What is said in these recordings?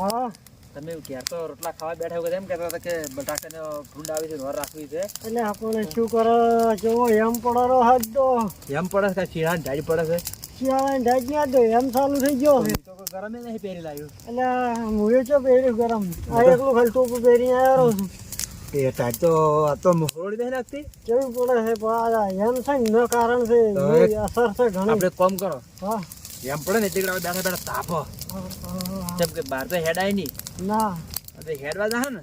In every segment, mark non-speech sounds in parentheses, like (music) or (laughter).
હા. તમે ઘેર તો રોટલા ખાવા બેઠા વખત એમ કહેતા હતા કે બટાકાને ભૂંડ આવી છે વર રાખવી છે. એટલે આપણે શું કરો? જોવો એમ પડેલો હાથ તો એમ પડે છે શિયાળા ઢાળી પડે છે? શિયાળાની ઢાંચ ના તો એમ ચાલુ થઈ ગયો. તો ગરમે નહીં પહેરી લાવ્યું. એટલે મુએ છો પહેર્યું ગરમ. આ એકલું ખાલી ટોપું પહેરી આવ્યો છું. એ ટાઈટ તો આ તો મોહરોડી નહીં નાખતી કેવું પડે છે? પણ એમ છે ને કારણ છે અસર છે ઘણી. આપણે કોમ કરો. હા. એમ પડે ને એટલે બેઠા બેઠા તાપો. જેમ કે બહાર તો હેડાય નહીં. ના. તો હેડવા જા ને?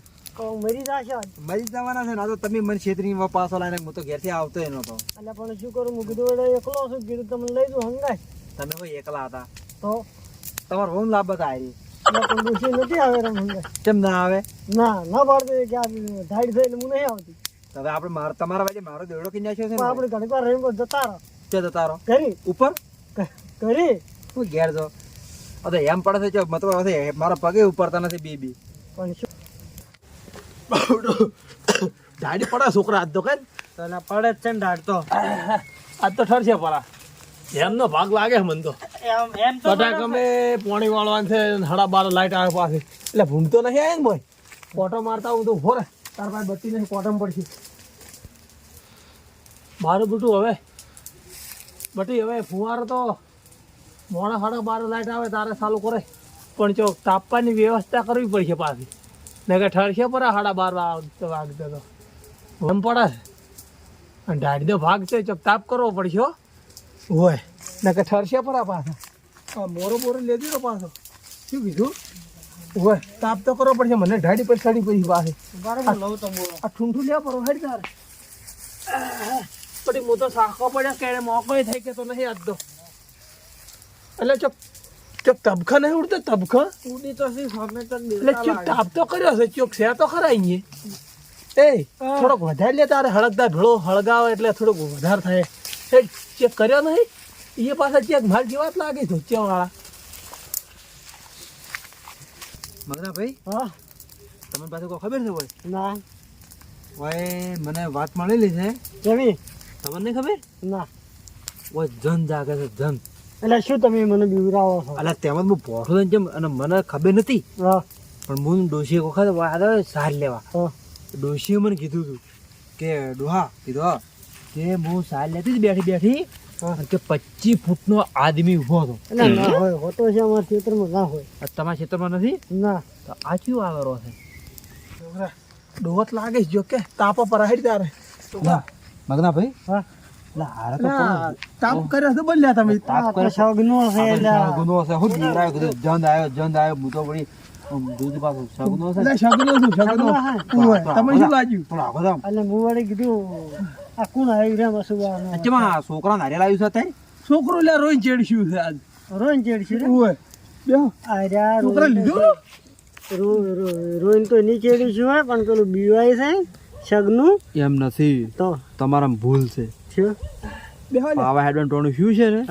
મરી જશે મરી જવાના છે ને તો તમે મને છેતરી પાછો લાઈને હું તો ઘેરથી આવતો એનો તો. એટલે પણ શું કરું હું કીધું એટલે એકલો છું કીધું તમને લઈ દઉં હંગાય. તમે કોઈ એકલા હતા? તો? તમારો હોમ લાભ હતા નથી આવે કેમ ના આવે? ના ના પાડતો કે આ ઢાઈડ થઈ હું નહીં આવતી. હવે આપણે મારો તમારા વાજે મારો દેવડો કે નાખ્યો છે આપણે ઘણી વાર રહીને જતા રહો. તે તો તારો કરી ઉપર? કરી? હું ઘેર જો અરે એમ પડે છે મતલબ હવે મારા પગે ઉપરતા નથી બેબી. પણ શું? દાડી પડે છોકરા આજ તો કે તને પડે જ છે ને ઢાડ તો. આજ તો ઠરશે પરા. એમનો ભાગ લાગે મન તો. એમ એમ બટાકા મેં પાણી વાળવાનું છે હડા બાર લાઈટ આવે પાસે. એટલે ભૂંડતો નથી નહીં આવે ને ભાઈ? ફોટો મારતા હું તો ઊભો તાર પાસે બત્તી નહીં કોટમ પડશે. મારું બટું હવે બટી હવે ફુવારો તો મોડા સાડા બાર લાઈટ આવે તારે ચાલુ કરે. પણ જો તાપવાની વ્યવસ્થા કરવી પડશે પાછી. ને કે ઠરશે પર સાડા બાર વાગતો તો. એમ પડે. અને તો ભાગ છે ચોક તાપ કરવો પડશે હોય. ને કે ઠરશે પર આ પાછા મોરો બોરો લેતી તો પાછો. શું કીધું? હોય. તાપ તો કરવો પડશે. મને ઢાડી પર ચડી પડી પાસે બરાબર લઉં તો આ ઠૂંઠું લેવા પડો હેડ તારે. પછી હું તો સાખો પડ્યા કે મોકો થઈ ગયો તો નહીં આજ તો એટલે ચોક ચોક તબખા નહીં ઉડતો તબખા? ઉડી તો સી સામે તક એટલે ચોક તાપ તો કર્યો છે ચોક છે તો ખરા અહીંયા. એ. થોડોક વધારે લે તારે હળગદા ભેળો હળગાવે એટલે થોડોક વધારે થાય. એ ચેક કર્યો નહીં? એ પાછા ચેક માર જેવા જ લાગે મગના ભાઈ હા. તમને પાસે કોઈ ખબર છે ભાઈ ના. ભાઈ મને વાત મળેલી છે. જમી તમને ખબર? ના. ઓય જન જાગે છે જન. એટલે શું તમે મને બીવરાવો છો? એટલે તેમાં હું ભોઠો થઈને જેમ અને મને ખબર નથી. હા. પણ હું ડોશી એક વખત વાત આવે સાર લેવા. ડોશીએ મને કીધું હતું કે ડોહા કીધું કે હું સાર લેતી બેઠી બેઠી. કે પચીસ ફૂટનો આદમી ઊભો હતો. એટલે ના હોય હોતો છે અમારા ક્ષેત્રમાં ના હોય. તમારા ક્ષેત્રમાં નથી? ના. તો આ કયું આવેલો છે? ડોહત લાગે જો કે તાપો પર તારે. મગના ભાઈ હા તાપ કર્યો છે બોલ્યા તમે. તાપ આ કરે તો છે એટલે છે હું બીવરાયો કીધું જંદ આવ્યો જંદ આવ્યો બુતો પડી દૂધ પાછું સગુનો છે તમે શું લાગ્યું હું વળી કીધું આ કોણ આવ્યું રે મસુબાનો અચ્છા છોકરા નારે લાવ્યું છે અત્યારે? છોકરો લે રોઈ ચેડશ્યું છે આજ. રોઈ ચેડશું ઓય બેહો. આ રહ્યા છોકરા લીધું રો- રો- તો નહીં ચેડ્યું છે પણ પેલું બીવાય છે સગનું એમ નથી. તો? તમારા ભૂલ છે. પાવા હેડવાનું ટોણું શું છે ને?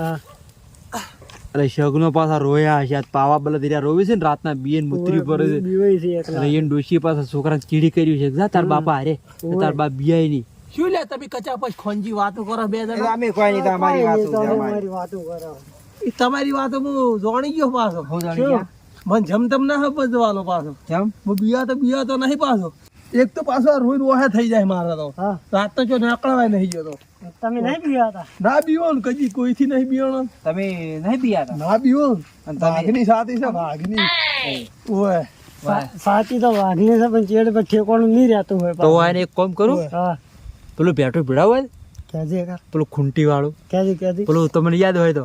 અરે શગનો પાછા રોયા છે પાવા બલે ધીરા રોવી છે ને રાતના બીએન મુત્રી પર એને ડોશી પાસે છોકરા ચીડી કર્યું છે. જા તાર બાપા અરે તાર બાપ બિયાય નહીં શું લે તમે કચા પછી ખોંજી વાતો કરો બે જણા? અમે કોઈ નહીં તમારી વાતો કરો. તમારી વાતો હું જોણી ગયો પાછો. હું જાણી? ગયા. મને જમ તમ ના સમજવાનો પાછો. જમ? હું બિયા તો બિયા તો નહીં પાછો. એક તો પાછો રોઈ ઓહે થઈ જાય મારા તો. રાત તો જો નકળવાય નહીં જતો તમે નહીં પીવા હતા? ના બીવો ને કદી કોઈથી નહીં બીવાનો તમે નહીં બિયા ના બીવો અને વાઘની સાથી છે. વાઘની? ઓય. સાચી તો વાઘની છે પણ ચેડ પર ઠેકોણું નહીં રહેતું હોય તો આને એક કામ કરું? હા. પેલું બેઠું ભીડાવ હોય પેલું ખૂંટી વાળું. કેજે કેજે પેલું તમને યાદ હોય તો.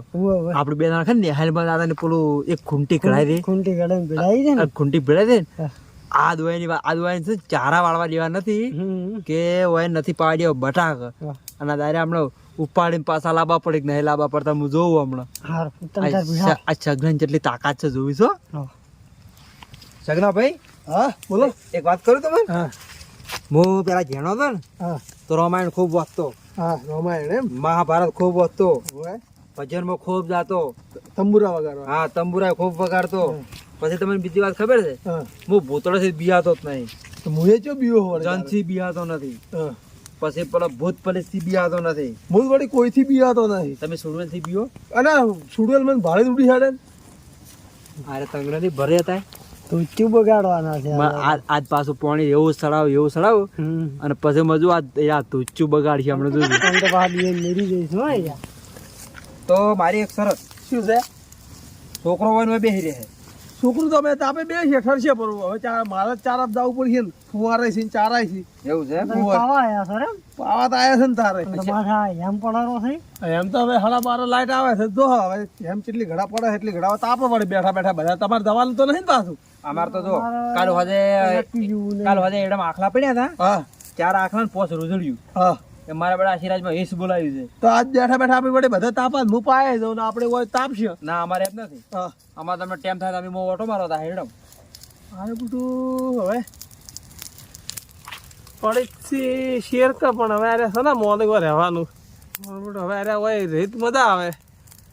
આપડે બે જણા ખાને દાદા ને પેલું એક ખૂંટી કઢાઈ દે. ખૂંટી કઢાઈ ભીડાઈ આ ખૂંટી ભીડાઈ દે. આ દવાઈની આ દવાઈ છે ચારા વાળવા દેવા નથી કે હોય નથી પાડી દેવા બટાક અને દારે હમણાં ઉપાડીને પાછા લાવવા પડે કે નહીં લાવવા પડતા હું જોઉં હમણાં. આ સગન જેટલી તાકાત છે જોવી છો સગના ભાઈ હા બોલો. એક વાત કરું તમે હા. હું પેલા જેણો હતો ને તો રામાયણ ખૂબ વાંચતો. હા રામાયણ એમ? મહાભારત ખૂબ વાંચતો. ભજન ભજનમાં ખૂબ જાતો. તંબુરા વગાડવા. હા તંબુરા ખૂબ વગાડતો. પછી તમને બીજી વાત ખબર છે? હા. હું ભૂતળથી બિયાતો જ નહીં. તો મુએ ચો બીવો હોર જનથી બિયાતો નથી. પછી પેલા ભૂત પલેસથી બિયાતો નથી ભૂત વળી કોઈથી બીવાતો નહીં. તમે સુડવેલથી બીઓ અને સુડવેલ મને ભાડે ઉડી હાડે. અરે તંગડા ભરે હતા ધોચ્યું બગાડવાના છે આજ આજ પાછું પાણી એવું સડાવ એવું સડાવ. અને પછી મજુ આ યાર હમણાં તો બહાર બેન મરી જઈશું તો મારી એક સરસ શું છે? છોકરો હોય બે હિરે રહે. છોકરું તો અમે તાપે બે છે ઠરશે પર હવે ચાર મારે ચાર આપ જવું પડશે ને. ફુવારે છે ને ચારાય છે. એવું છે તમે આયા સર એમ? પાવા તો આયા છે ને તારે. એમ પડારો છે? એમ તો હવે હળા બાર લાઈટ આવે છે. જો હવે એમ કેટલી ઘડા પડે એટલી ઘડા તાપ પડે બેઠા બેઠા બધા. તમારે દવાનું તો નહીં ને પાછું? અમાર તો જો કાલ હોજે. કાલ હોજે એડમ આખલા પડ્યા હતા. ચાર આખલા ને પોસ રૂઝડ્યું હા. એ મારા બડા આશીર્વાદમાં હિસ બોલાવ્યું છે. તો આજ બેઠા બેઠા આપણી વડે બધા તાપા હું પાય જાઉં ને આપણે હોય તાપશે? ના અમારે એમ નથી. હા. અમારે તમને ટેમ થાય તો અમે બહુ ઓટો મારો હતા હેડમ. આ બધું હવે? પડી શેર કા પણ હવે અરે છે ને મોદગો રહેવાનું. હવે અરે હોય રીત મજા આવે.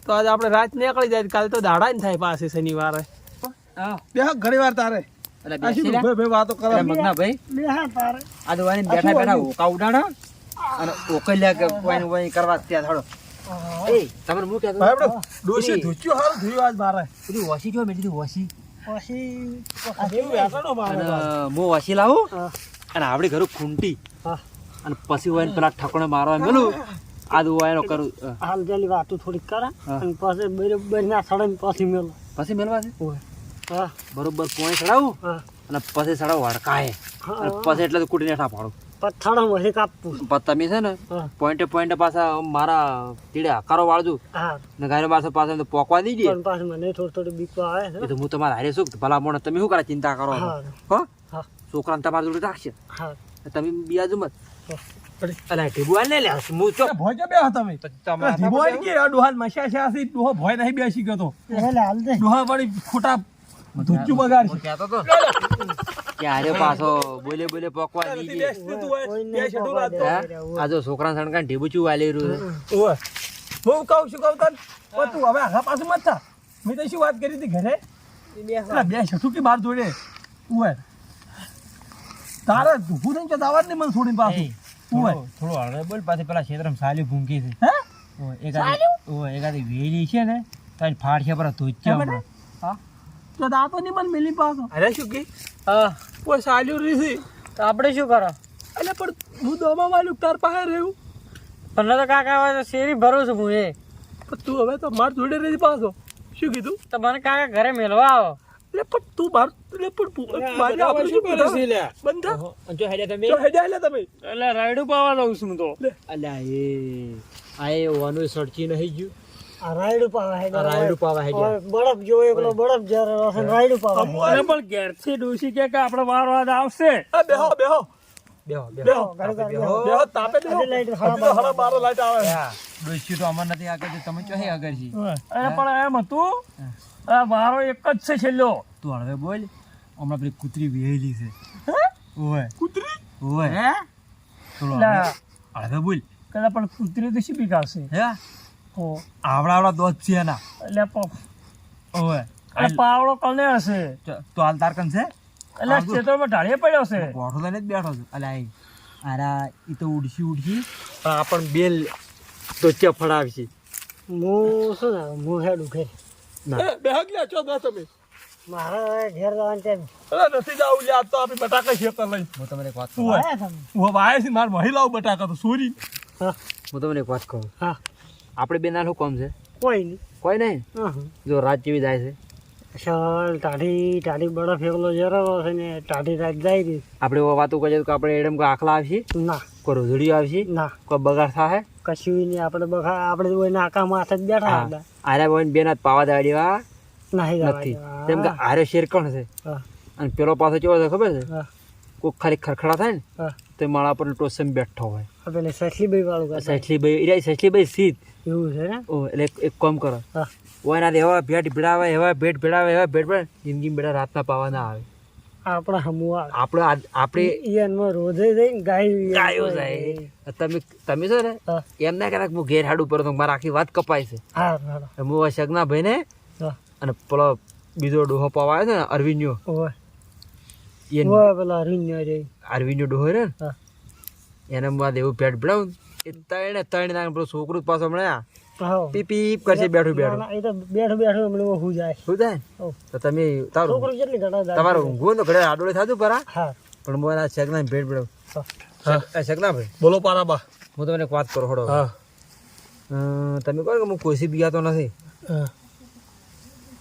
તો આજે આપણે રાત નીકળી જાય કાલે તો દાડા ને થાય પાસે શનિવારે. હા. બે ઘણી વાર તારે. એટલે બેસી લે. બે બે વાતો કરે મગના ભાઈ બે હા તારે. આ દવાની બેઠા બેઠા ઓકા ઉડાડો અને ઓકલ્યા કે કોઈ કોઈ કરવા ત્યાં થોડો. એ તમને હું કહેતો ભાઈ બડો ડોસી ધુચ્યો હારું ધુયો આજ મારે. બધી વસી જો મેં કીધું વસી તો. વસી લાવું અને આપણે ઘરું ખૂંટી. અને પછી હોય પેલા ઠકોણે મારવા મેલું. આજ હોય એનો કરું હાલ જેલી વાતો થોડીક કરે અને પછી બરોબર ના સડે પછી મેલો. પછી મેલવા છે? હા. બરોબર પોણી ચડાવું અને પછી સડાવ વડકાય. અને પછી એટલે તો કુટીને ઠા પાડું પથ્થાડા પછી કાપવું પછી તમે છે ને પોઈન્ટે પોઈન્ટે પાછા મારા તીડે હકારો વાળજો. હા. ને ગાયનો બારસો પાછા તો પોકવા દીજે. પણ પાછું મને થોડું થોડું બીક આવે છે. તો હું તમારા હારે શું ભલા મોણે તમે શું કરે ચિંતા કરો? હા. હો? ને છોકરાને તમારી જોડે રાખશે. હા. તમે બિયાજુ મત. અલા ઢીબુ આ લે લે હું ચો ભોય કે બે હતા તમે તમે ધીબો આઈ ગઈ, આ ડોહાન મસ્યા છે આથી. ડોહો ભોય નહીં બેસી ગયો તો. એટલે હાલ દે. ડોહા વળી ખોટા તો. (laughs) કે હારે પાછો બોલે બોલે પોકવા દીજે? આ જો છોકરા સણકા ઢીબુ ચું વાલી રહ્યું છે. ઓવે. હું કહું છું કહું તન. પણ તું હવે આગા પાછું મત થા. મેં તો શું વાત કરી હતી ઘરે? બે બે કે બાર જોડે? ઉવે. તારે ઊભું થઈને જતા ને મને છોડીને પાછું. ઉવે. થોડો હળવે બોલ પાછી પેલા ક્ષેત્રમાં સાલી ભૂંકી છે. હે? એકાદી ઓય, એકાદી વેલી છે ને તારી ફાડશે પર ધોચ્યા હમણાં. હા. તો દાતો નહીં મને મિલી પાછો. અરે શું કે? હા. કોઈ સાલ્યું નથી. તો આપણે શું કરો? એટલે પણ હું દોમા વાળું તાર પાસે રહ્યું પણ તો કાકા હોય તો શેરી ભરું છું હું એ. પણ તું હવે તો માર જોડે રહી પાછો. શું કીધું? તો મને કાકા ઘરે મેળવા આવો. એટલે પણ તું માર એટલે પણ મારે આપણે શું કરે છે બંધા? જો હેડે તમે? જો હેડ્યા લે તમે. એટલે રાયડું પાવા લઉં છું હું તો. અલ્યા એ આ એ વાનું સડચી નહીં ગયું. રાયડું પાવા હે રાયડું પાવા હેડ્યા. બરફ જો એકલો બરફ જ્યારે રહેશે રાયડું પાવા. અરે પણ ઘેરથી ડોસી કે કે આપણે વાર વાદ આવશે. બેહો બેહો. બેહો બેહો. બેહો. ઘરે ઘરે બેહો. બેહો તાપે બેહો. લાઈટ હજી તો બારો લાઈટ આવે. હા, તો અમર નથી આગળ તમે ચોહી આગળ છી અરે પણ એમ હતું આ મારો એક જ છે છેલ્લો. તું હળવે બોલ. હમણાં પેલી કૂતરી વેલી છે. ઓય કૂતરી? ઓય હે? થોડું હળવે. હળવે બોલ. કદાચ પણ કૂતરી તો શી બીકાશે હો? આવડા આવડા દોત છે એના. એટલે પ- ઓય એટલે પાવડો કને હશે. તો હાલ તાર કન છે? એટલે ખેતરમાં ઢાળીએ પડ્યો છે. ગોઠો લઈને જ બેઠો છું. અલ્યા આઈ આરા ઈ તો ઉડશી ઉડશી. પણ આપણ બેલ તો ચફડાવશી હું શું ને હું હેડું ઘેર એ, બેહો ગયા છો ના તમે. મારા ઘેર જવાનું છે અરે નથી જાવું લે આજ તો આપણે બટાકા શેકર લઈ. હું તમને એક વાત તું કહું. હું વાય છે માર મહિલાઓ બટાકા તો સોરી. હા. હું તમને એક વાત કહું. હા. આપણે બે નાનું કોમ છે. કોઈ નહીં. કોઈ નહીં. જો રાત જેવી જાય છે. ચાલ ટાઢી ટાઢી બરફ એકલો જરો છે ને ટાઢી રાત જાય રહી આપણે વાતો કરીએ તો આપણે એડમ કોઈ આખલા આવશે? ના. કોઈ રોજડી આવશે? ના. કોઈ બગાડ થાય કશું નહીં આપણે બગાડ આપણે કોઈ નાકા માથે જ બેઠા હતા. આરે બોન બે ના પાવા જવા નથી. કેમ કે આરે શેર કોણ છે? અને પેલો પાછો કેવો છે ખબર છે? હા કોઈક ખાલી ખરખડા થાય ને તો માળા પર ટોસમ બેઠો હોય. એટલે પેલે વાળું કરતા. સચલી ભાઈ એ સચલી સીધ. એવું છે ને? ઓ એટલે એક- કામ કરો. ઓના એવા ભેટ ભેડાવે એવા ભેટ ભેડાવે એવા ભેટ ભેડ જિંદગી બેડા રાતના પાવા ના આવે. આપણા હમુઆ આપણે આપણે ઈયનમાં રોજે જઈને ગાય ગાયો જાય. તમે તમે છો ને? એમ ના કરાક હું ઘેર હાડું પર તો મારા આખી વાત કપાય છે. હા હા સગના ભાઈ ને અને પેલો બીજો ડોહો પાવા આવ્યો છે ને અરવિંદનો. ઓય એ પેલા રીન્યો રે અરવિંદનો ડોહો રે એને બાદ એવું ભેટ ભેડાવું ને, એ ત્રણે ત્રણ પેલો છોકરું જ પાછો મળ્યા. હા. પીપ પીપ કરશે બેઠું બેઠું. એ તો બેઠું બેઠું હમણાં હું જાય. શું થાય તો તમે તારું છોકરું કેટલી ઘટા જાય તમારું ઊંઘવું તો ઘડે આડોળે થતું પરા? હા. પણ એના ભેટ પડ્યો હા. ભાઈ બોલો પારાબા. હું તમને એક વાત કરું હડો હા. તમે કહો કે હું કોશી બિયાતો નથી?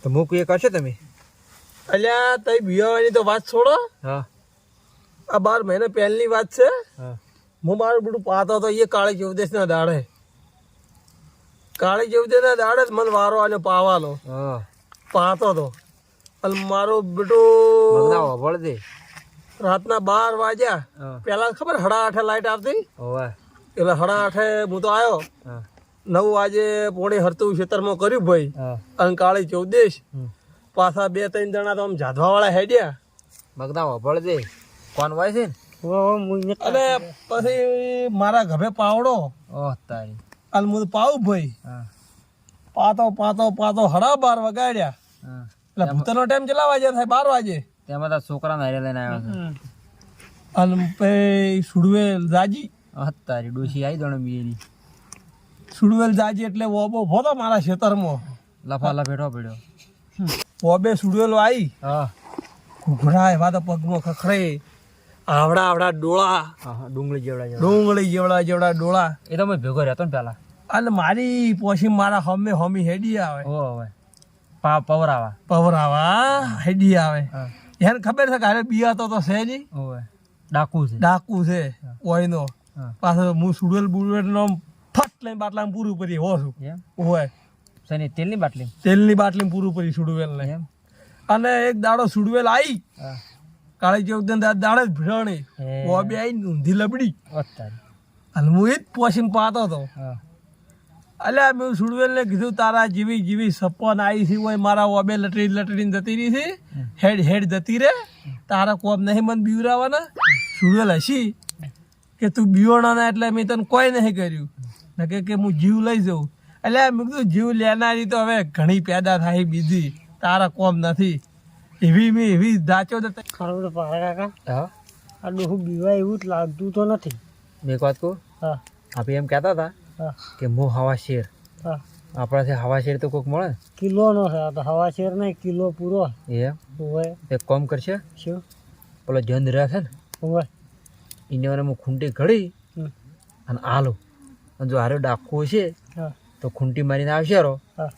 તો હું એ કરશો તમે? અલ્યા તઈ બિયાવાની તો વાત છોડો. હા. આ બાર મહિને પહેલની વાત છે. હા. મારું બધું પાતો હતો એ કાળી ચૌદશના દાડે. કાળી ચૌદશના દાડે જ મને વારો આને પાવાનો હા. પાતો હતો અને મારો બેટું દે. રાતના બાર વાગ્યા. પેલા ખબર હડા આઠે લાઈટ આવતી? એટલે હડા આઠે હું તો આવ્યો નવ વાગે પોણી હરતું ખેતરમાં કર્યું ભાઈ. અને કાળી ચૌદેશ. પાછા બે ત્રણ જણા તો આમ જાધવા વાળા હેડ્યા. મગના વળ દે. કોણ હોય છે ને? હો હો હું અહીંયા અને પછી મારા ઘરે પાવડો. ઓહ તારી. અને હું પાવ ભાઈ. પાતો પાતો પાતો હરા બાર વગાડ્યા. એટલે ભૂતરનો ટાઈમ કેટલા વાગે થાય? બાર વાગે. તેમાં તો છોકરા ને લઈને આવ્યો છે. અને પછી સુડવેલ જાજી. ઓહ તારી ડોસી આવી દોણે બીએની. સુડવેલ જાજી એટલે ઓબો ભોતો મારા ખેતરમાં. લફા લફેટો પડ્યો. વોબે સુડેલો આવી ઘૂઘરા એવા તો પગમાં ખખરે આવડા આવડા ડોળા. ડુંગળી જેવડા ડુંગળી જેવડા જેવડા ડોળા. એ તો મેં ભેગો રહેતો ને પેલા. અને મારી પોશી મારા હમે હમી હેડી આવે. હવે. પા પવરાવા. પવરાવા હેડી આવે. એને ખબર છે કે હારે બિયાતો તો છે નહીં? ડાકુ છે. ડાકુ છે. ઓયનો. નો પાછો હું સુડેલ બુડેલ નો ફટ લઈને બાટલા પૂરું કરી હો છું. હોય શેની? તેલની બાટલી? તેલની બાટલી પૂરું પૂરી સુડવેલ ને અને એક દાડો સુડવેલ આવી કાળી ચૌદન દાડે ભીડણી. વોબે આવી ઊંધી લબડી. અને હું એ જ પોસીમ પાતો હતો. અલ્યા મેં સુડવેલને કીધું તારા જેવી જીવી સપન આવી છે હોય મારા વોબે લટરી લટરીને જતી રહી છે. હેડ હેડ જતી રે તારા કોમ નહીં મને બીવરાવાના. સુડવેલ હશી કે તું બીવણો એટલે મેં તને કોઈ નહીં કર્યું. ને કે હું જીવ લઈ જાઉં. એટલે મેં કીધું જીવ લેનારી તો હવે ઘણી પેદા થાય બીજી. તારા કોમ નથી. એવી મેં એવી દાચો તો ખરું તો પારા કાકા હા? આ ડોહું બીવાય એવું જ લાગતું તો નથી. મેં એક વાત કહું? હા. આપણે એમ કહેતા હતા કે મો હવા શેર. હા. આપણાથી હવા શેર તો કોઈક મળે કિલોનો છે તો હવા શેર નહીં કિલો પૂરો એ એમ? હોય. એક કોમ કરશે. શું? પેલો જંદ રાખે ને? હોય. એને મને હું ખૂંટી ઘડી અને આલો. અને જો હારે ડાકવું છે હા. તો ખૂંટી મારીને આવશે રો. હા.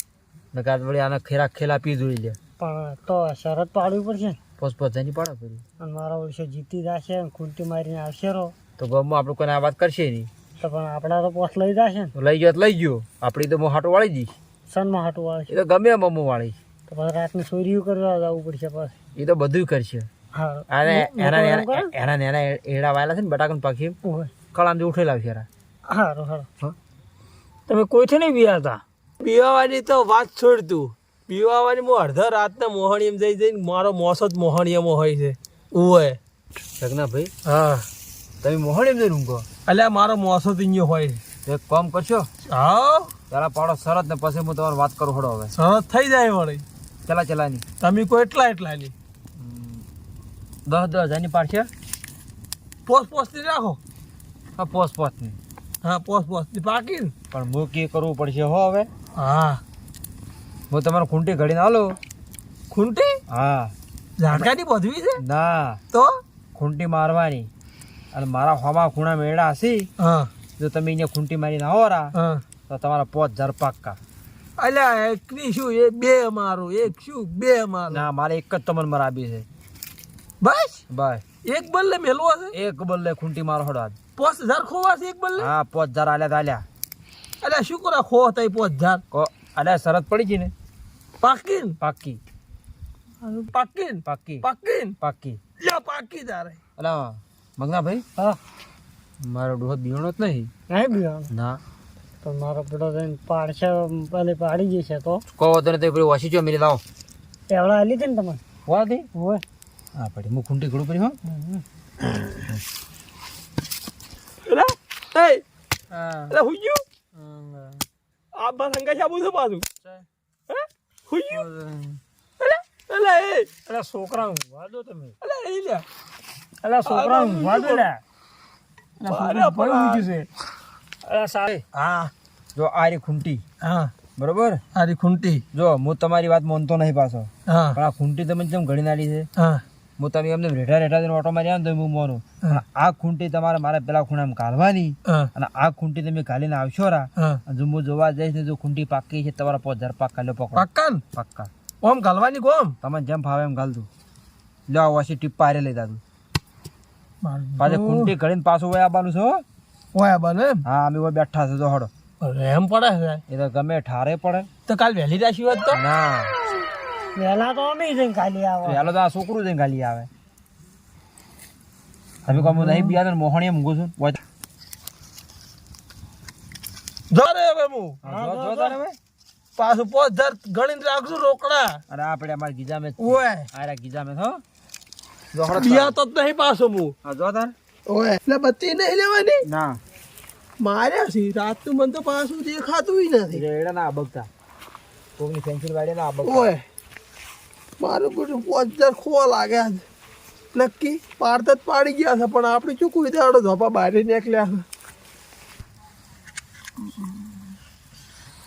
ને કાં વળી આને ખેરા ખેલા પી જોઈ લે. પણ તો શરત પાડવી પડશે. પોસ પોસ પાડો પડી અને મારા વર્ષે જીતી જશે ખૂંટી મારીને આવશે રો. તો ગામમાં આપણે કોઈને આ વાત કરશે નહીં. તો પણ આપણા તો પોસ લઈ જશે ને. લઈ ગયો તો લઈ ગયો. આપણી તો હું હાટો વાળી દઈશ સનમાં હાટું વાળી એ તો ગમે એમ અમું વાળી. તો પછી રાતને ચોરીઓ કરવા જવું પડશે પાછું. એ તો બધું કરશે. અને એના એના એના એના એડા વાયેલા છે ને બટાકન પાકી કરે? હોય ઉઠેલા છે હારું હારું. હા. તમે કોઈથી નહીં પીવાતા પીવાવાની તો વાત છોડ તું. પીવાવાની હું અડધા રાતના મોહણીએમ જઈ જઈને મારો મોસો જ મોહણીયમો હોય છે. ઉવે જગના ભાઈ હા. તમે મોહણી એમ જઈને ઊંઘો. અલ્યા મારો મોસો જ અહીંયા હોય. છે એક કામ કરશો? હા. પેલા પાડો શરત ને પછી હું તમારે વાત કરું હડો હવે. સરસ થઈ જાય વળી. ચલા ચલાની. તમે કોઈ એટલા એટલા ની. દસ દસ હજારની પાડશે? પોસ પોસની રાખો. હા પોસ પોસની હા પોસ પોસ. પાકી ને પણ મૂકી કરવું પડશે હો હવે. હા. હું તમારે ખૂંટી ઘડીને આલો ખૂંટી? હા. ઝાટકાની બધવી છે? ના. તો? ખૂંટી મારવાની. અને મારા હોમાં ખૂણા મેળા હશી. હા. જો તમે અહીંયા ખૂંટી મારીને ના હોરા તો તમારા પોત હજાર પાક્કા અલ્યા એકની શું? એ બે મારું એક શું? બે મારું. ના મારે એક જ તમને મરાબી છે. બસ? બસ. એક બલ્લે મેલવો છે? એક બલ્લે ખૂંટી મારો હડો પોસ હજાર ખોવા છે એક બલ્લે? હા પોચ હજાર આલ્યા તો આલ્યા. અલ્યા શું કરો? ખો હતા પોસ હજાર. કો અલ્યા શરત પડી ગઈ ને. પાકીન? પાક્કી પાકીન? પાક્કી પાકીન? પાકી. લ્યા પાકી તારે. અલા મગના ભાઈ હા. મારો ડોહો બીવણો જ નહીં. નહીં બિયાવાનું ના. તો મારો પેલો જઈને પાડશે પેલે પાડી જશે તો. કહો તને તો પેલી વાસી જો મેરી લાવો. એવડા આલી હતી ને તમે વાદી હોય હા પડી. હું ખૂંટી ઘડું પડી હો. અલ્યા એ હા. અલ્યા હુઈ ગયું? આ બસ અંગા સાબુ છે પાછું? હે? હુઈ ગયું? અલ્યા અલ્યા એ. અલા છોકરા ઊંઘવા દો તમે? અલ્યા એ લ્યા. અલા છોકરા ઊંઘવા દો લે અરે પણ અલા સાહેબ હા. જો આરી ખૂંટી. હા. બરોબર? આરી ખૂંટી. જો હું તમારી વાત માનતો નહીં પાછો. હા. પણ આ ખૂંટી તમે જેમ ઘડી નાડી છે. હા. હું તમે એમને રેઠા રેઠા જઈને ઓટો મારી આવ્યો ને તો હું મોનું. આ ખૂંટી તમારે મારા પેલા ખૂણામાં કાઢવાની. અને આ ખૂંટી તમે કાઢીને આવશો રા. જો હું જોવા જઈશ ને જો ખૂંટી પાકી છે તમારા પાંચ હજાર પાક કાઢ્યો પકડો. પાક્કન પાક્કા. ઓમ ગાલવાની કોમ તમને જેમ ફાવે એમ ગાલ દઉં લો આ વાસી ટીપ હારે લઈ દાદુ પાછે ખૂંટી ઘડીને પાછું વયા આવવાનું છો વયા ઓય એમ? હા અમે ઓય બેઠા છે જો હડો. એમ પડે છે. એ તો ગમે ઠારે પડે. તો કાલ વહેલી રાશી હોત તો? ના. વહેલા તો અમે જઈને ખાલી આવો. તો આ છોકરું જઈને ગાલી આવે. તમે કહો હું નહીં બિયા મોહણીએ મૂકું છું. વચ. જો હવે હું જો જો તારે હવે. પાછું પાંચ હજાર ગણીને રાખજો રોકડા. અરે આપણે અમારા ગીજા મેં ઓય. આરા ગીજા મેં હો. જો હડો તો નહીં પાછો હું હા જો તાર. ઓય એટલે બત્તી નહીં લેવાની? ના. માર્યા છે રાતનું મન તો પાછું દેખાતું નથી. રેડા ના બગતા. કોકની પેન્સિલ વાળે ના બગતા. ઓય. મારું બધું પાંચ હજાર ખોવા લાગ્યા છે. નક્કી પાડતા જ પાડી ગયા છે પણ આપણે શું કોઈ દાડો ધોપા બહાર નીકળ્યા છે.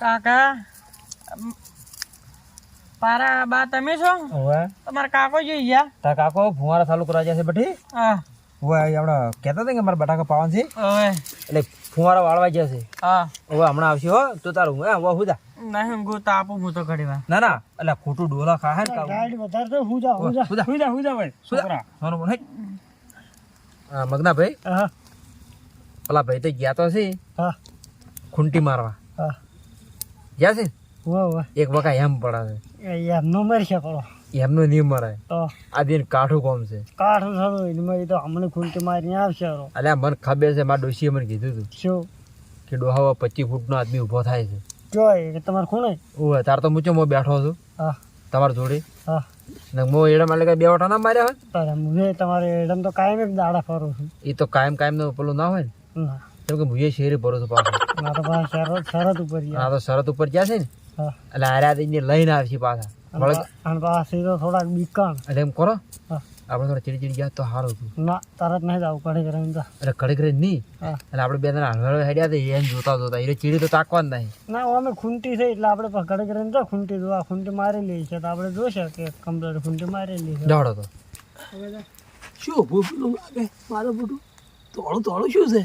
કાકા પારા બા તમે છો? હવે. તમારા કાકો જોઈ ગયા? તાર કાકો ફુવારા ચાલુ કરવા જશે બટી હા. હવે આપણે કહેતા હતા કે મારા બટાકા પાવાનું છે હવે. એટલે ફુવારા વાળવા જશે હા. હવે હમણાં આવશે હો તો તારું હે ઓવે હુદા નહીં હું તાપું હું તો ઘડી વાર. ના ના એટલે ખોટું ડોલા ખાહે ને કાવું. ગાડી વધારે તો હું જા હું જા હું જા હું જા ભાઈ સુધા. સોનો બોલ હા. મગના ભાઈ હા. પેલા ભાઈ તો ગયા તો છે હા. ખૂંટી મારવા. હા. ગયા છે? વાહ વાહ. એક વખત એમ પડે એ એમનો મરશે પડો. છે એમનું નહીં મરાય. તો. આ દિન કાઠું કોમ છે. કાઠું થયું એમાં એ તો હમણાં ખૂંટી મારીને આવશે અલ્યા મન મને ખબર છે મારા ડોશીએ મને કીધું હતું શું? કે ડોહાવા પચીસ ફૂટનો આદમી ઊભો થાય છે. જોય તમારે ખૂણે? તાર તો મૂચો હું બેઠો છું? હા. તમારી જોડે? હા. ને હું એડમ એટલે બે વટા ના માર્યા હોય? તારે તમારે એડમ તો કાયમ એક દાડા ફરું છું. તો કાયમ કાયમ નો પેલું ના હોય ને? ના. કેમ કે હું એ શેરી ભરો છું પાછો. શરત શરત ઉપર ગયા. તો શરત ઉપર જ્યાં છે ને? હા. એટલે આર્યા લઈને આવશે પાછા. અને પાછી તો થોડાક બીકા એટલે એમ કરો? હા. આપણે થોડા ચીડી ચીડી ગયા તો સારું હતું. ના તરત નહીં જવું કડે કરે તો એટલે કડે કરે નહીં? હા. એટલે આપણે બે જણા હળવે હેડ્યા હતા એમ જોતા જોતા. એ ચીડી તો તાકવાનું નહીં. ના અમે ખૂંટી છે એટલે આપણે કડે કરે તો ખૂંટી જોવા ખૂંટી મારેલી છે તો આપણે જોશે કે કમ્પ્લેટ ખૂંટી મારેલી છે. દોડો તો. શું ભૂપલું લાગે? મારું બધું થોડું થોડું શું છે?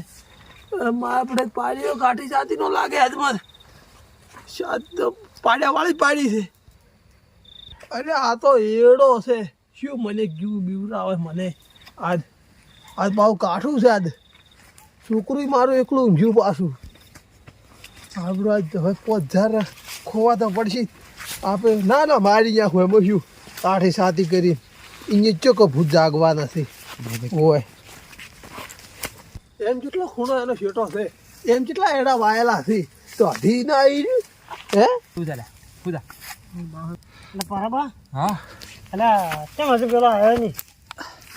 મારે આપણે પાડીઓ કાઠી જાતિનો લાગે હાથમાં શાદ તો પાડ્યા વાળી પાડી છે. અરે આ તો એડો છે. શું મને ગયું બીવરાવે મને. આજ આજ બહુ કાઠું છે આજ. છોકરું મારું એકલું ઊંઝ્યું પાછું. આપણું આજ હવે પાંચ હજાર ખોવા તો પડશે. આપણે ના ના મારી નાખું એમાં શું કાઠી સાથી કરી. અહીંયા ચોખ્ખો ભૂત જાગવા નથી હોય એમ કેટલો ખૂણો એનો શેટો છે એમ કેટલા એડા વાયેલા છે તો અઢી ના આવી હે? પૂજા પૂજા બરાબર? હા. એટલે કેમ હજુ પેલો આવ્યો નહીં?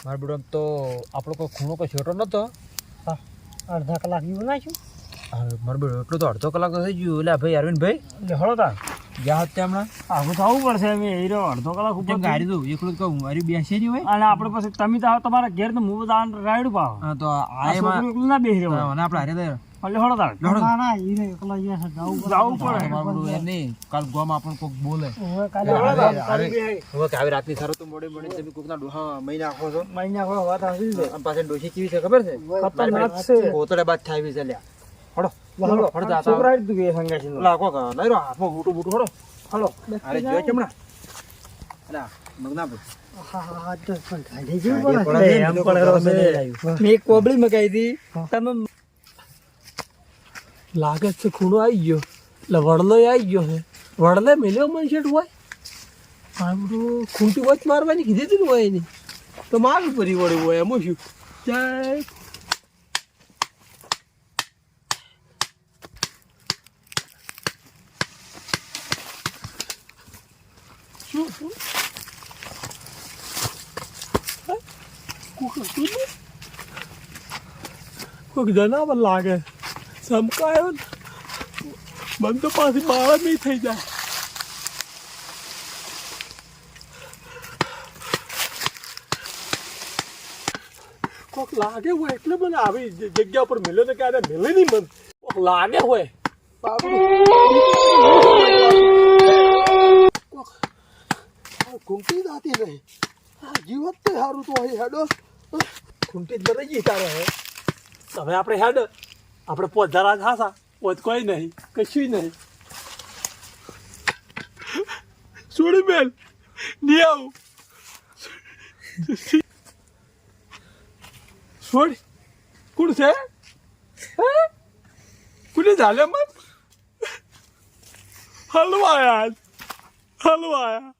મારા બેડો તો આપણો કોઈ ખૂણો કોઈ છોટો નહોતો. હા, અડધા કલાક એવું નાખ્યું મારો બેડો એટલું તો અડધો કલાક તો થઈ ગયું. એટલે ભાઈ અરવિંદભાઈ હળો તા ગયા હતા હમણાં? આવું આવવું પડશે એમ એ અડધો કલાક ઉપર ગાડી દઉં એકલું તો હું મારી બેસે નહીં હોય. અને આપણે પછી તમે તો આવો તમારા ઘેર તો હું બધા રાયડું પાવ. તો આ એકલું ના બેસી રહ્યો અને આપણે હારે તો એટલે હળો તાર ના ના એ રહ્યો અહીંયા છે જવું જવું પડે. તમારું બધું નહીં કાલ ગોમ આપણને કોક બોલે હવે કાલે હવે- હળો તાર. હવે- હવે કે આવી મોડી મોડી તમે કોકના ડોહા મહી નાખો છો મહિના વાત પાછળ ડોશી કેવી છે ખબર છે ખતરનાક છે. કોતડે બાદ થાય છે લ્યા હળો હળો. હળો જાતા છોકરા જ દુખે સંગાસી નો. લા નહીં રો હાથમાં બૂટું બૂટું હળો હળો. અરે જોયો છે અલા મગના હા, હા, હા, તો પણ ગાડી જેવું પડે. પડે એમ લોકો પડે ગરમ છે. નહીં લાગ્યું. મેં એક કોબળી મગાવી હતી તમે લાગે છે ખૂણો આવી ગયો એટલે વડલો આવી ગયો છે વડલે મેલ્યો મન શેઠ હોય આ બધું ખૂંટી વચ મારવાની કીધી હતી ને હોય એની તો મારું ફરી વળ્યું હોય એમ શું જય કોઈક જનાવર લાગે ચમકાયો ને, મને તો પાછી બાળ નહીં થઈ જાય. કોક લાગે હોય એટલે મને આવી જગ્યા ઉપર મિલ્યો તો ક્યારે મિલે નહીં મન. કોક લાગે હોય. ઘૂંટી દાતી નહીં. જીવત સારું તો હોય હેડો. ખૂંટી જ રહી તારે હવે આપણે હેડ. આપણે પોધારા જ હાસા, પોત કોઈ નહીં, કશું નહીં. છોડી બેન, નહીં આવું. છોડી કોણ છે? કોને ઝાલે મત હલવાયા હલવાયા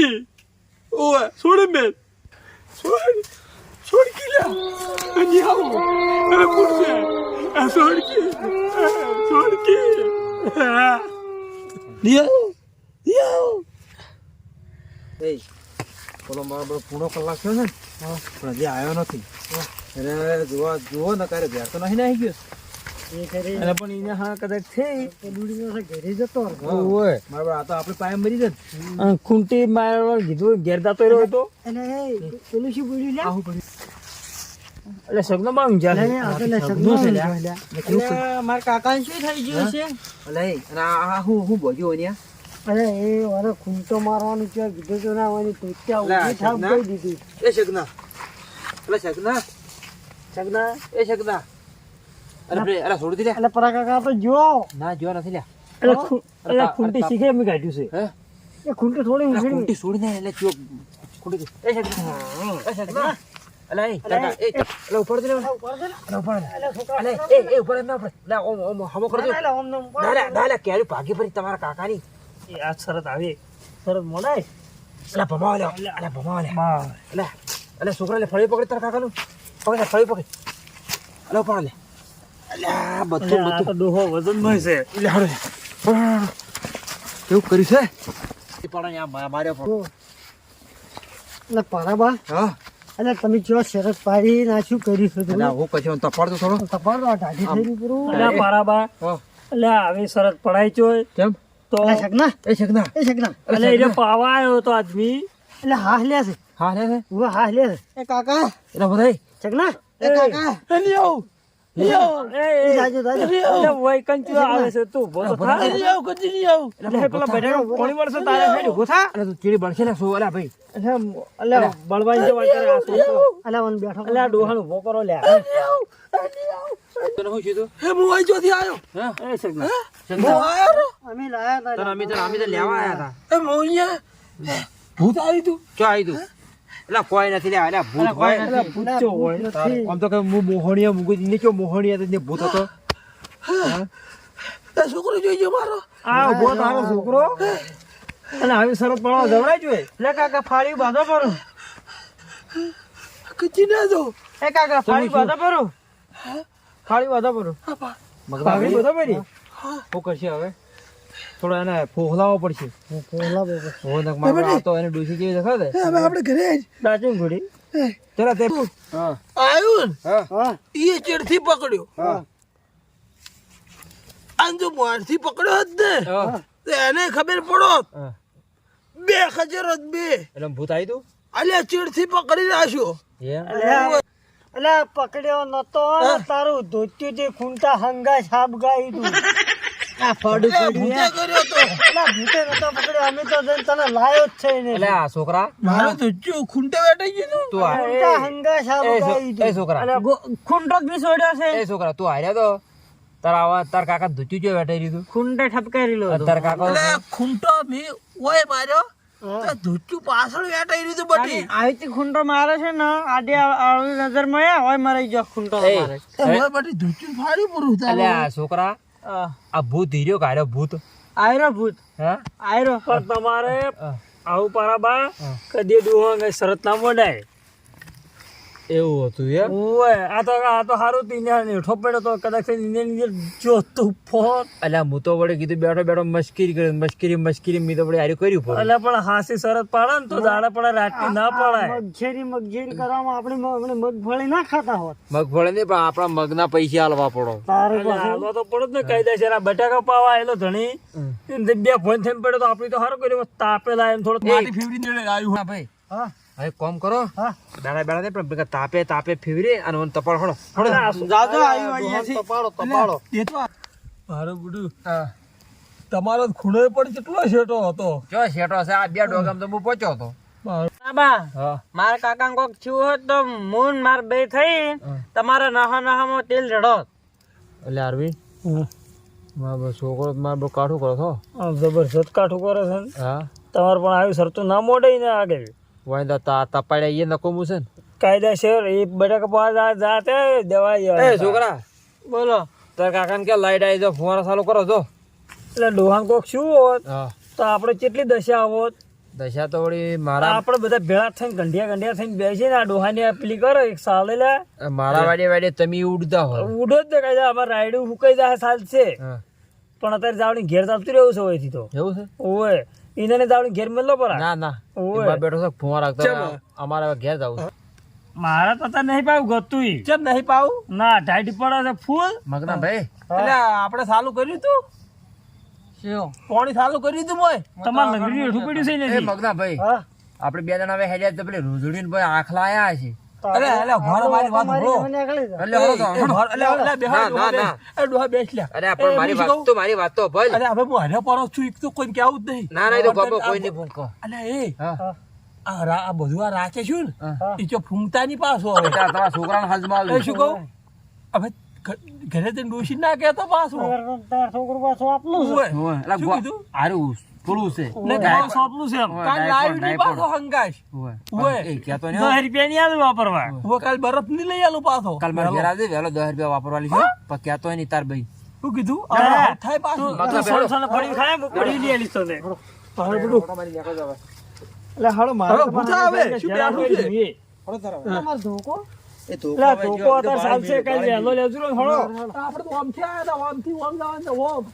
ઈ ઓય છોડી બેન છોડ છોડ કિલ્લા નહીં આવું અરે છે આ છોડ કે છોડ કે નહીં આવું નહીં આવું એ પેલો મારો બધો પૂરો કલાક થયો છે ને પણ હજી આવ્યો નથી એને જોવા જુઓ ને ક્યારે ઘેર તો નહીં ને ગયો અને પણ એને હા કદાચ થઈ ઘેરી ઘરે જતો હોય બરાબર મારા આ તો આપણે પાયમ મરી જાય ખૂંટી મારવા કીધું ઘેર જતો રહ્યો હતો અને પેલું શું બોલ્યું? આવું એટલે સગનો માં ઊંઝા છે લે, આ તો લે, સગનો સગનો છે. એટલે મારા કાકાને શું થઈ ગયું છે? અલે એ, અને આ હું હું બોલ્યો ને અરે એ વારે ખૂંટો મારવાનું છે કીધું તો ના આવવાની તો ત્યાં લે, ઊભી થાપ સગના. દીધી. એ શકના અલે શકના સગના એ શકના અરે અરે છોડી દે. એટલે પરા કાકા તો જો ના જો નથી લ્યા. એટલે અરે એટલે ખૂંટી શીખે મે કાઢ્યું છે. હે? એ ખૂંટો થોડી ઊંઘી છોડી દે એટલે જો ખૂંટી એ શકના એ શકના અલે એ કાકા એ અલે ઉપર દે લે અલે ઉપર દે અલે એ એ ઉપર ના ઉપર ઓમ ઓમ હમો કરી દો ના ના કેરી ભાગી પડી તમારા કાકાની. એ આ શરત આવે. શરત મોડાય. અલે ભમાવા લે અલે ભમાવા લે અલે અલે છોકરા લે ફળી પકડી તારા કાકાનું? પકડ ફળી પકડ. અલે ઉપર લે અલે બધું બધું તો ડોહો વજનમાં છે. હાડો એવું કરી છે? એ પણ અહીંયા માર્યો પણ એટલે પરાબા હા. એટલે તમે જો શરત પાડી ના શું કર્યું છે એટલે હું પછી તપાડતો થોડો. તપાડતો આ ઢાઢી થઈ ગઈ પૂરું. એટલે પારાબા એટલે આવી શરત પડાઈ છો કેમ? તો એટલે સગના એ શકના એ શકના એટલે એને પાવા આવ્યો તો આદમી એટલે હાથ લે છે. હા લે છે? હું હાથ લે છે. એ કાકા. એટલે બધાય શકના એ કાકા. એ આવું ભૂત આવી તું. ચો આવી તું? એટલે કોઈ નથી લ્યા અલ્યા ભૂત હોય. એટલે પૂછ્યો હોય. નથી આમ તો કે હું મોહણીયા મૂકી ને કયો મોહણીયા તો ને ભૂત હતો. એ છોકરો જોઈ ગયો મારો. આ ઊભો તારો છોકરો. અને આવી શરત પડવા જવડાય જોઈએ લે કાકા ફાળી બાધો પરો કચી ના જો એ કાકા ફાળી બાધો પરો ફાળી બાંધો પરો પાઘડી બધો પહેરી શું કરશે હવે? થોડો એને ફોહલાવો પડશે. પેલા બાબા હો નક મારો આ એને ડોસી જેવી દેખાડે હવે આપણે ઘરે જ. દાચી ઘોડી. ચલા તે હા. આવ્યું હા. હા. ચેડથી પકડ્યો. હા. આમ મોરથી પકડ્યો હોત ને. તો એને ખબર પડો. બે ખજર હોત બે. એટલે ભૂત આવી તું અલ્યા ચીડથી પકડી રાખ્યો અલ્યા અલે પકડ્યો નતો તારું ધોત્યું જે ખૂંટા હંગા છાપ ગાય તું. આ ફાડું એ ભૂતે કર્યો તો. અલા ભૂતે નતો પકડ્યો. અમે તો જઈને તને લાયો જ છે ને એટલે આ છોકરા? મારો તો ચૂ ખૂંટે બેઠી ગયું તું. આ ખૂંટા હંગા છાપ એ છોકરા. ખૂંટો જ બી છે. એ છોકરા તું હાર્યા તો. તાર તાર કાકા ધૂચ્યું જો બેઠા રહ્યું ખૂંટે ઠપકારી લો તાર કાકા ખૂંટો મી ઓય માર્યો. ધૂચું પાછળ વેટાઈ રહ્યું બટી આવી ખૂંટો મારે છે ને આડે આવી નજરમાં હોય મારે જો ખૂંટો મારે. બટી ધૂચું ફાડી પૂરું થાય. છોકરા આ ભૂત હીર્યો કાઢ્યો ભૂત. આયરો ભૂત. હા? આયરો. પણ તમારે આવું પારાબા બા કદી ડોહો ને શરત ના મોડાય. એવું હતું યાર ઓય આ તો આ તો હારું તીને હેઠો પડ્યો તો કદાચ એને નીચે જોતું ફોન. એટલે હું તો વડે કીધું બેઠો બેઠો મશ્કરી કરી મશ્કરી મશ્કરી મી તો વડે હારી કર્યું પડે એટલે પણ હાસી શરત પાડે ને તો દાડે પડે રાતની ના પડાય. મગજેરી મગજેરી કરવામાં આપણે આપણે મગફળી ના ખાતા હોત. મગફળી નહીં પણ આપણા મગના પૈસા હાલવા પડો. તારે હાલવા તો પડે જ ને કાયદેસર આ બટાકા પાવા આયેલો ધણી. બે ફોન થઈને પડ્યો તો આપણી તો સારું કર્યું તાપેલા એમ થોડો માટી ફેવરી ને આવ્યું હા ભાઈ. હા? હવે કોમ કરો. હા. બેડા બેડા નહીં પણ તાપે તાપે ફેવરે અને મને તપાડ હણો હણો જાજો આવ્યું છે તપાડો તપાડો. એ તો મારો બુડુ હા. તમારો ખૂણે પણ કેટલો શેટો હતો. જો શેટો છે આ બે ડોગામ તો હું પહોંચ્યો હતો. બાબા હા. મારા કાકા કોક થયું હોત તો મૂન માર બે થઈ તમારા નહા નહામાં તેલ રડો એટલે અરવિંદ મારો છોકરો મારો બહુ કાઠું કરો છો. જબરજસ્ત કાઠું કરે છે ને. હા. તમારે પણ આવી સરતું ના મોડે ને આગળ. વાંધા તા તપાડ્યા એ નકોમું છે ને. કાયદેસર એ બટાકા પાવા જાતે દવાઈ એ છોકરા બોલો. તાર કાકાને કે લાઈટ આવી જો ફુવારા ચાલુ કરો જો. એટલે ડોહાન કોક શું હોત? તો આપણે કેટલી દશા હોત? દશા તો વળી મારા આપણે બધા ભેળા થઈને ગંઢિયા ગંઢિયા થઈને બેસીને આ ડોહાની પેલી કરો એક સાલે લે. મારા વાડે વાડે તમે ઉડતા હો ઉડો જ કાયદા અમારે રાયડું હુકાઈ જાય સાલ છે. પણ અત્યારે જાવડી ઘેર ચાલતું રહેવું છે હોયથી તો. એવું છે? ઓય. એને જાવડી ઘેર મેલો પર. ના ના. ઓય. બા બેઠો છે ફુવા રાખતા અમારે હવે ઘેર જવું મારા પતા નહીં પાવ ગતુઈ ચમ નહીં પાવ? ના ઢાઢી પડે છે ફૂલ. મગના ભાઈ. એટલે આપણે સાલું કર્યું તું? પાણી ચાલુ કર્યું તું મોય? તમારે લંગડી હેઠું પડ્યું છે એ મગના ભાઈ હા. આપણે બે જણા હવે હેડ્યા તો પેલી રૂઝડીને ને ભાઈ આંખ લાયા છે. અરે મારી વાત તો ડોહા બેસ. અરે પણ મારી વાત તો મારી વાત તો ભલ. અરે હવે હું હરે પરો છું એક તો કોઈ કહેવું જ નહીં. ના ના એ તો ગમો કોઈ નહીં ફૂંકો અલે એ આ બધું આ રાખે છું ને એ ફૂંકતા પાછો હવે. છોકરાને શું કહું? હવે ઘરે જઈને ડોશી ના કહેતો પાછો. છોકરું પાછું આપલું શું કીધું? હારું થોડું છે. ને છે સોંપલું છે એમ. કાલ નહીં ડાયપર. પાછો હંગાશ. ઓવે. એ કહેતો નહીં દસ હો. રૂપિયા ની આલું વાપરવા. હવે કાલ બરફ નહીં લઈ આલું પાછો. કાલ મારે ઘેર આવજે વહેલો દસ રૂપિયા વાપરવાલી છે. પણ કહેતો નહીં તાર ભાઈ શું કીધું? ના. આવું થાય પાછું. મતલબ તું હેડો. સોનસોને પડી ખાય પડી લઈ આલીશ તને. હવે બધું એટલે હાલો મારે ભૂસા આવે. શું બેઠું છે? તમારે ધોકો? એટલે ધોકો અત્યારે ચાલશે કાલે વહેલો લેજો હળો આપણે તો આમથી આયા હતા આમથી આમ જવાનું છે, આમ.